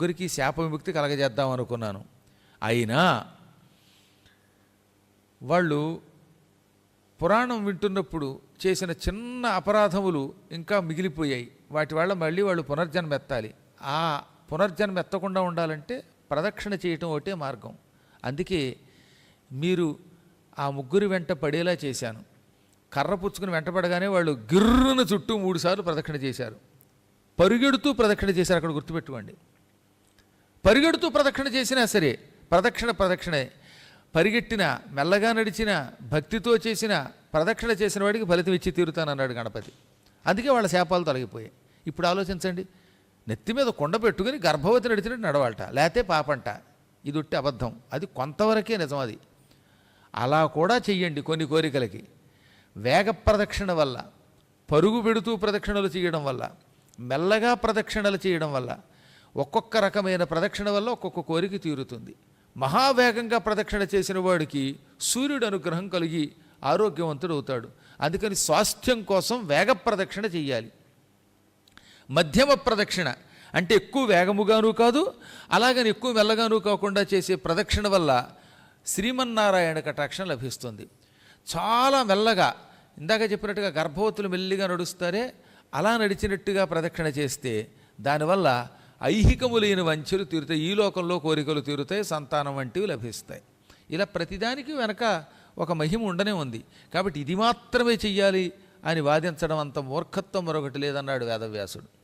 ముగ్గురికి శాప విముక్తి కలగజేద్దాం అనుకున్నాను. అయినా వాళ్ళు పురాణం వింటున్నప్పుడు చేసిన చిన్న అపరాధములు ఇంకా మిగిలిపోయాయి. వాటి వల్ల మళ్ళీ వాళ్ళు పునర్జన్మ ఎత్తాలి ఆ పునర్జన్మ ఎత్తకుండా ఉండాలంటే ప్రదక్షిణ చేయటం ఒకటే మార్గం. అందుకే మీరు ఆ ముగ్గురు వెంట పడేలా చేశాను. కర్ర పుచ్చుకుని వెంటపడగానే వాళ్ళు గిర్రున చుట్టూ మూడుసార్లు ప్రదక్షిణ చేశారు. పరుగెడుతూ ప్రదక్షిణ చేశారు అక్కడ గుర్తుపెట్టుకోండి. పరిగెడుతూ ప్రదక్షిణ చేసినా సరే ప్రదక్షిణ ప్రదక్షిణే. పరిగెట్టిన మెల్లగా నడిచిన భక్తితో చేసిన ప్రదక్షిణ చేసిన వాడికి ఫలితం ఇచ్చి తీరుతానన్నాడు గణపతి. అందుకే వాళ్ళ శాపాలు తొలగిపోయాయి. ఇప్పుడు ఆలోచించండి. నెత్తి మీద కొండ పెట్టుకుని గర్భవతి నడిచినట్టు నడవాలట లేతే పాపంట. ఇది ఉట్టి అబద్ధం. అది కొంతవరకే నిజం అది. అలా కూడా చెయ్యండి కొన్ని కోరికలకి. వేగ ప్రదక్షిణ వల్ల పరుగు పెడుతూ ప్రదక్షిణలు చేయడం వల్ల మెల్లగా ప్రదక్షిణలు చేయడం వల్ల ఒక్కొక్క రకమైన ప్రదక్షిణ వల్ల ఒక్కొక్క కోరిక తీరుతుంది. మహావేగంగా ప్రదక్షిణ చేసిన వాడికి సూర్యుడు అనుగ్రహం కలిగి ఆరోగ్యవంతుడు అవుతాడు. అందుకని స్వాస్థ్యం కోసం వేగ ప్రదక్షిణ చెయ్యాలి మధ్యమ ప్రదక్షిణ అంటే ఎక్కువ వేగముగాను కాదు అలాగని ఎక్కువ మెల్లగాను కాకుండా చేసే ప్రదక్షిణ వల్ల శ్రీమన్నారాయణ కటాక్షం లభిస్తుంది. చాలా మెల్లగా ఇందాక చెప్పినట్టుగా గర్భవతులు మెల్లిగా నడుస్తారే అలా నడిచినట్టుగా ప్రదక్షిణ చేస్తే దానివల్ల ఐహికములైన వంచెలు తీరుతాయి. ఈ లోకంలో కోరికలు తీరుతాయి. సంతానం వంటివి లభిస్తాయి. ఇలా ప్రతిదానికి వెనక ఒక మహిమ ఉండనే ఉంది. కాబట్టి ఇది మాత్రమే చెయ్యాలి అని వాదించడం అంత మూర్ఖత్వం మరొకటి లేదన్నాడు వేదవ్యాసుడు.